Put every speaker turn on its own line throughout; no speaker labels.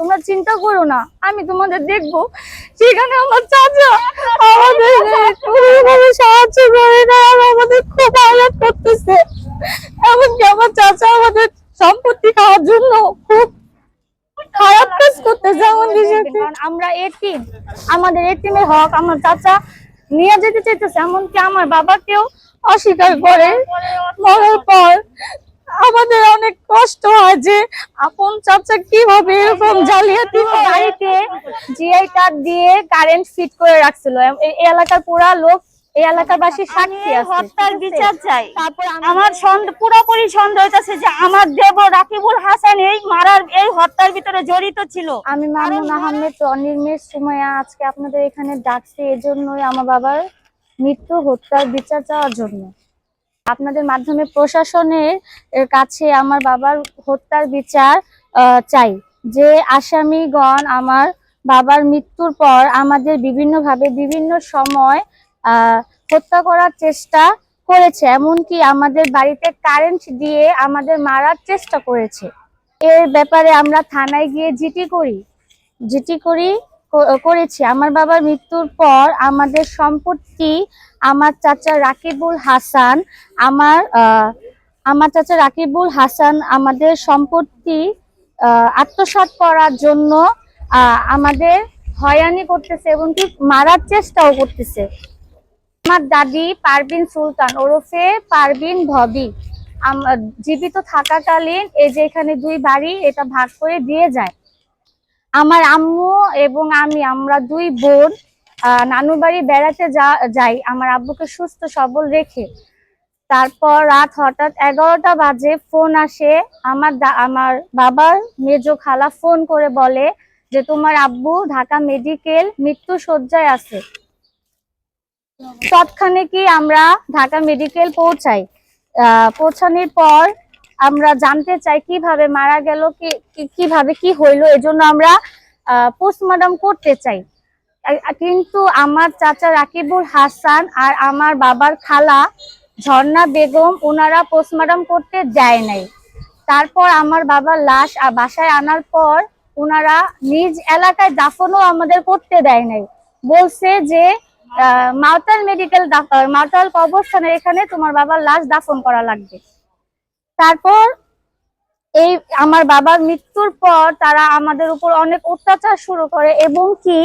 তোমরা চিন্তা করো না, আমি তোমাদের দেখব। সেখানে আমার চাচা আমাদের কোনোভাবে সাহায্য করে না আমাদের খুব আঘাত করতেছে। এমনকি আমার চাচা আমাদের সম্পত্তি খাওয়ার জন্য খুব খারাপ কাজ করতেছে আমরা এতিম আমাদের আমার চাচা নিয়ে যেতে এমনকি আমার বাবাকেও অস্বীকার করে। মরার পর আমাদের অনেক কষ্ট হয় যে আপন চাচা কীভাবে এরকম জালিয়াতি। বাড়িতে জিআই কার্ড দিয়ে কারেন্ট ফিট করে রাখছিল। এই এলাকার পুরা লোক এই এলাকাবাসী সাক্ষী আছে।
হত্যার বিচার চাই।
তারপর
আমার সন্দেহ পুরোপুরি সন্দেহ হইতাছে যে আমার দেব রাকিবুল হাসান এই মারার এই হত্যার ভিতরে জড়িত ছিল।
আমি মামুন আহমেদ সুমাইয়া আজকে আপনাদের এখানে ডাকছি এজন্যই আমার বাবার মৃত্যু হত্যার বিচার চাওয়ার জন্য। আপনাদের মাধ্যমে প্রশাসনের কাছে আমার বাবার হত্যার বিচার চাই। যে আসামিগণ আমার বাবার মৃত্যুর পর আমাদের বিভিন্নভাবে বিভিন্ন সময় হত্যা করার চেষ্টা করেছে। এমনকি আমাদের বাড়িতে কারেন্ট দিয়ে আমাদের মারার চেষ্টা করেছে। এর ব্যাপারে আমরা থানায় গিয়ে জিটি করি। জিটি করি করেছি। আমার বাবার মৃত্যুর পর আমাদের সম্পত্তি আমার চাচা রাকিবুল হাসান আমার আমার চাচা রাকিবুল হাসান আমাদের সম্পত্তি আহ, আত্মসাৎ করার জন্য আমাদের হয়রানি করতেছে এবং কি মারার চেষ্টাও করতেছে। আমার দাদি পারবিন সুলতান ওরফে পারবিন ভবি। জীবিত থাকাকালীন এই যে এখানে দুই বাড়ি এটা ভাগ করে দিয়ে যায়। আমার আম্মু এবং আমি আমরা দুই বোন নানুর বাড়ি বেড়াতে যাই। আমার আব্বুকে সুস্থ সবল রেখে। তারপর রাত হঠাৎ এগারোটা বাজে ফোন আসে। আমার আমার বাবার মেজ খালা ফোন করে বলে যে তোমার আব্বু ঢাকা মেডিকেল মৃত্যু শয্যায় আছে। তৎক্ষণে কি আমরা ঢাকা মেডিকেল পৌঁছাই। আহ, পৌঁছানোর পর আমরা জানতে চাই কীভাবে মারা গেল কীভাবে কি হইল এজন্য আমরা পোস্টমর্টম করতে চাই। কিন্তু আমার চাচা রাকিবুল হাসান আর আমার বাবার খালা ঝর্ণা বেগম ওনারা পোস্টমর্টম করতে দেয় নাই। তারপর আমার বাবার লাশ বাসায় আনার পর ওনারা নিজ এলাকায় দাফনও আমাদের করতে দেয় নাই। বলছে যে আহ, মাওতাল মেডিকেল মাওতাল কবরস্থানের এখানে তোমার বাবার লাশ দাফন করা লাগবে। তারপর এই আমার বাবার মৃত্যুর পর তারা আমাদের উপর অনেক অত্যাচার শুরু করে এবং কি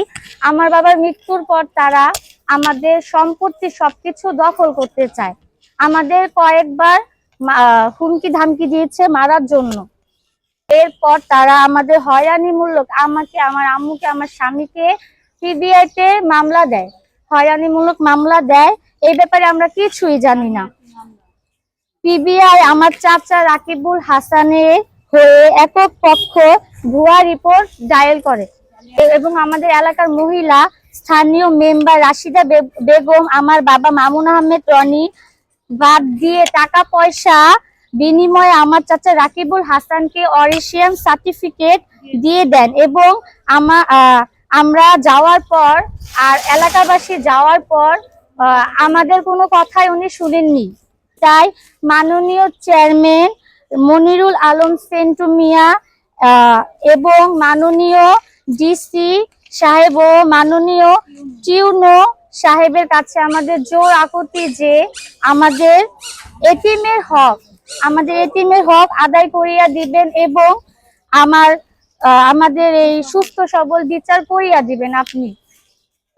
আমার বাবার মৃত্যুর পর তারা আমাদের সম্পত্তি সবকিছু দখল করতে চায়। আমাদের কয়েকবার হুমকি ধামকি দিয়েছে মারার জন্য। এরপর তারা আমাদের হয়রানিমূলক আমাকে, আমার আম্মুকে, আমার স্বামীকে সিবিআই তে মামলা দেয়। হয়রানিমূলক মামলা দেয়। এই ব্যাপারে আমরা কিছুই জানি না। পিবিআই আমার চাচা রাকিবুল হাসানের হয়ে একক পক্ষ ভুয়া রিপোর্ট ডায়েল করে। এবং আমাদের এলাকার মহিলা স্থানীয় মেম্বার রাশিদা বেগম আমার বাবা মামুন আহমেদ রনি বাদ দিয়ে টাকা পয়সা বিনিময়ে আমার চাচা রাকিবুল হাসানকে অরিশিয়ান সার্টিফিকেট দিয়ে দেন এবং আমা আহ, আমরা যাওয়ার পর আর এলাকাবাসী যাওয়ার পর আমাদের কোনো কথাই উনি শুনেননি। তাই মাননীয় চেয়ারম্যান মনিরুল আলম সেন্টু মিয়া এবং মাননীয় ডিসি সাহেব ও মাননীয় টিউনো সাহেবের কাছে আমাদের জোর আকতি যে আমাদের এটিমের হক, আমাদের এটিমের হক আদায় করিয়া দিবেন এবং আমার আমাদের এই সুস্থ সবল বিচার করিয়া দিবেন আপনি।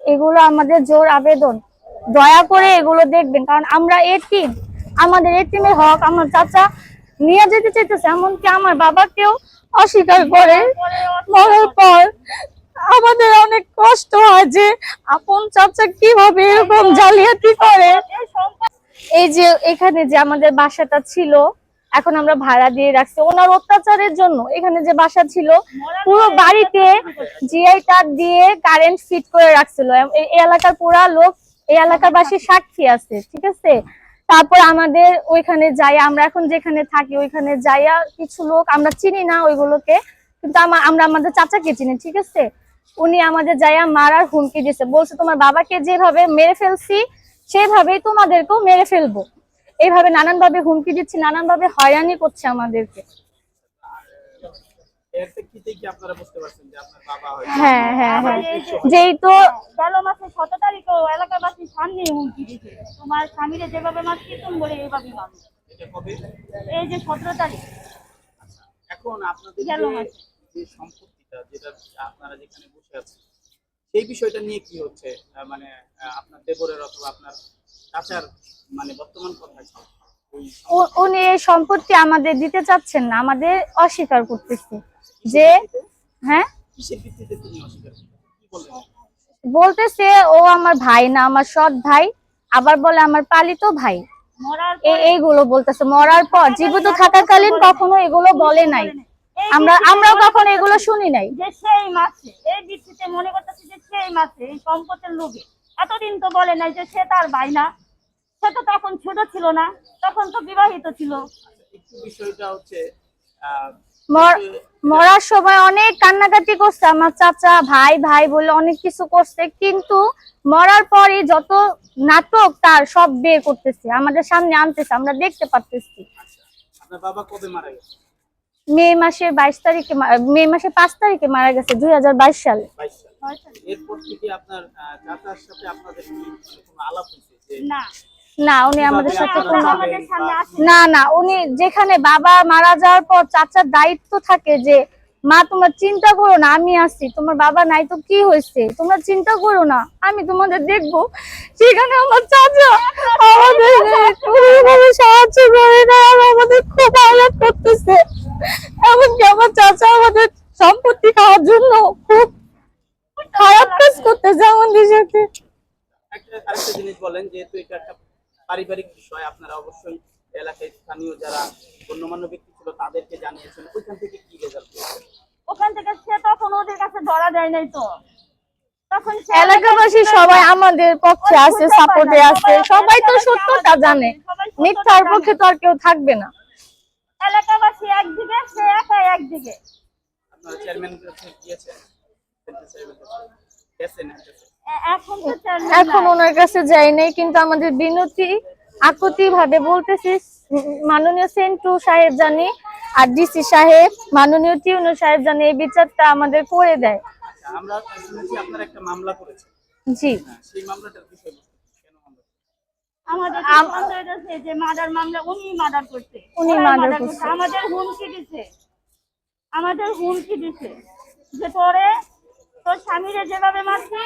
এগুলো আমাদের জোর আবেদন। দয়া করে এগুলো দেখবেন, কারণ আমরা এটিম আমাদের এটিমের হক, আমার চাচা নিয়ে যেতে চাইতেছে, এমনকি আমার বাবাকেও অস্বীকার করে। মরার পর আমাদের অনেক কষ্ট হয় যে আপন চাচা কীভাবে এরকম জালিয়াতি করে। এই যে এখানে যে আমাদের বাসাটা ছিল, এখন আমরা ভাড়া দিয়ে রাখছি। ওনার অত্যাচারের জন্য এখানে যে বাসা ছিল, পুরো বাড়িতে জিআই কার্ড দিয়ে কারেন্ট ফিট করে রাখছিল। এই এলাকার পুরা লোক এই এলাকাবাসী সাক্ষী আছে, ঠিক আছে? তারপর আমাদের ওইখানে যাই আমরা এখন যেখানে থাকি ওইখানে যাইয়া কিছু লোক আমরা চিনি না ওইগুলোকে, কিন্তু আমরা আমাদের চাচাকে চিনি, ঠিক আছে? উনি আমাদের যাইয়া মারার হুমকি দিয়েছে বলছে, তোমার বাবাকে যেভাবে মেরে ফেলছি, সেভাবেই তোমাদেরকেও মেরে ফেলব। এইভাবে নানানভাবে হুমকি দিচ্ছে, নানানভাবে হয়রানি করছে আমাদেরকে
এর প্রেক্ষিতেই কি আপনারা বুঝতে পারছেন যে আপনার বাবা হয়তো
হ্যাঁ হ্যাঁ হ্যাঁ।
এই
যেই তো
গেল মাসে সত তারিখে এলাকাবাসীর সামনে হুমকি দিছে তোমার স্বামীরে যেভাবে মারছি তুমি বলে মারো। এই যে সতেরো তারিখ।
এখন আপনাদের যে- সম্পত্তিটা যেটা আপনারা যেখানে বসে আছেন সেই বিষয়টা নিয়ে কি হচ্ছে? মানে আপনার দেবরের অথবা আপনার চাচার মানে বর্তমান কথা
উনি এই সম্পত্তি আমাদের দিতে চাচ্ছেন না, আমাদের অস্বীকার করতেছে যে হ্যাঁ? বলতেছে, ও আমার ভাই না, আমার সৎ ভাই, আবার বলে আমার পালিত ভাই। এইগুলো বলতেছে, মরার পর জীবিত থাকাকালীন কখনো এগুলো বলে নাই। আমরা, আমরাও কখনো এগুলো শুনি নাই।
যে সেই মাসে মনে করতেছি যে সেই মাসে এই সম্পদের লোভে, এতদিন তো বলে নাই যে সে তার ভাই না সে তো তখন ছোট ছিল না তখন তো বিবাহিত ছিল।
আচ্ছা, বিষয়টা হচ্ছে আহ,
মর-
যে-
মরার সময় অনেক কান্নাকাটি করছে আমার চাচা ভাই ভাই বলে অনেক কিছু করছে কিন্তু মরার পরে যত নাটক তার সব বের করতেছে আমাদের সামনে আনতেছে আমরা দেখতে পারতেছি।
আচ্ছা, আপনার বাবা কবে মারা গেছে?
মে মাসের বাইশ তারিখে মে মাসের পাঁচ তারিখে মারা গেছে দুই হাজার বাইশ সালে।
এরপর থেকে আপনার চাচার সাথে আপনাদের কি কোনো আলাপ হয়েছে
না।
না উনি আমাদের সাথে কোনো
আমাদের সামনে আসে
না না উনি যেখানে বাবা মারা যাওয়ার পর চাচার দায়িত্ব থাকে যে মা তোমরা চিন্তা করো না আমি আছি তোমার বাবা নাই তো কি হয়েছে? তোমরা চিন্তা করো না আমি তোমাদের দেখব। সেখানে আমার চাচা আমাদের কোনোভাবে সাহায্য করে না আর আমাদের খুব আঘাত করতেছে। এমনকি আমার চাচা আমাদের সম্পত্তি খাওয়ার জন্য খুব খারাপ কাজ করতেছে আমাদের সাথে।
একটা জিনিস বলেন যেহেতু এটা একটা পারিবারিক বিষয় আপনারা অবশ্যই এলাকায় স্থানীয় যারা গণ্যমান্য ব্যক্তি ছিল তাদেরকে জানিয়েছেন ওইখান থেকে কি রেজাল্ট পেয়েছেন?
ওখান থেকে সে তখন ওদের কাছে ধরা দেয় নাই তো। তখন
এলাকাবাসী সবাই আমাদের পক্ষে আছে সাপোর্টে আছে। সবাই তো সত্যটা জানে। মিথ্যার পক্ষে তো আর কেউ থাকবে না।
এলাকাবাসী একদিকে সে একা একদিকে।
আপনারা চেয়ারম্যান গিয়েছেন? গেছেন?
এখন
এখন ওনার কাছে যাই নাই কিন্তু আমাদের বিনতি আকুতি ভাবে বলতেছি মাননীয় সেন্টু সাহেব জানি আর ডিসি সাহেব মাননীয় টিউনু সাহেব জানি এই বিচারটা আমাদের করে দেয়।
আচ্ছা আমরা শুনেছি আপনারা একটা মামলা করেছেন
জি।
হ্যাঁ সেই মামলাটার বিষয়
আমাদের
আম-
সন্দেহ যে মার্ডার মামলা উনি মার্ডার করছে।
উনি
ওরাই
murder
murder
করছে।
আমাদের হুমকি দিছে। আমাদের হুমকি দিছে। যে তোরে তোর স্বামীরে যেভাবে মারছি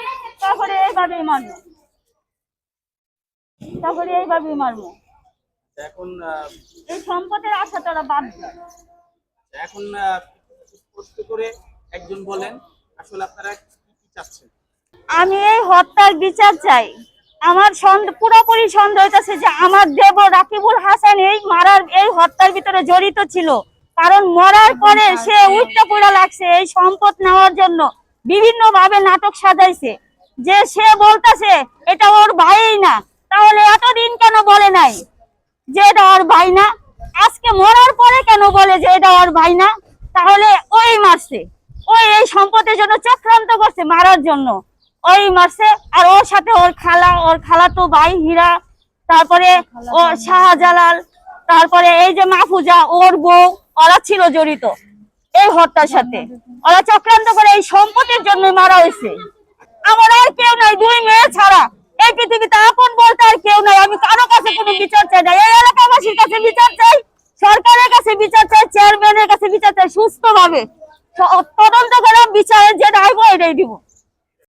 তারপরে এইভাবেই মারবো। তারপরে এইভাবেই মারবো।
এখন
এই সম্পদের আশা তোরা বাদ দে।
এখন স্পষ্ট করে একজন বলেন আসলে আপনারা কি কি চাচ্ছেন?
আমি এই হত্যার বিচার চাই। আমার সন্দেহ পুরোপুরি সন্দেহ হইতেছে যে আমার দেব রাকিবুল হাসান এই মারার এই হত্যার ভিতরে জড়িত ছিল। কারণ মরার পরে সে উঠতে পড়া লাগছে এই সম্পদ নেওয়ার জন্য। বিভিন্ন ভাবে নাটক সাজাইছে। যে সে বলতেছে, এটা ওর ভাই না। তাহলে এতদিন কেন বলে নাই যে এটা ওর ভাই না? আজকে মরার পরে কেন বলে যে এটা ওর ভাই না? তাহলে ওই মারছে। ওই এই সম্পদের জন্য চক্রান্ত করছে মারার জন্য। ওই মারছে, আর ওর সাথে ওর খালা ওর খালা তো ভাই, হীরা, তারপরে ও শাহজালাল, তারপরে এই যে মাহফুজা, ওর বউ, ওরা ছিল জড়িত। এই হত্যার সাথে। ওরা চক্রান্ত করে এই সম্পত্তির জন্য মারা হয়েছে। আমার আর কেউ নাই, দুই মেয়ে ছাড়া। এই পৃথিবীতে আপন বলতে আর কেউ নাই। আমি কারও কাছে কোনো বিচার চাই না। এই এলাকাবাসীর কাছে বিচার চাই, সরকারের কাছে বিচার চাই চেয়ারম্যানের কাছে বিচার চাই সুস্থ ভাবে তদন্ত করে বিচারের যে ডাইব এটাই দিব।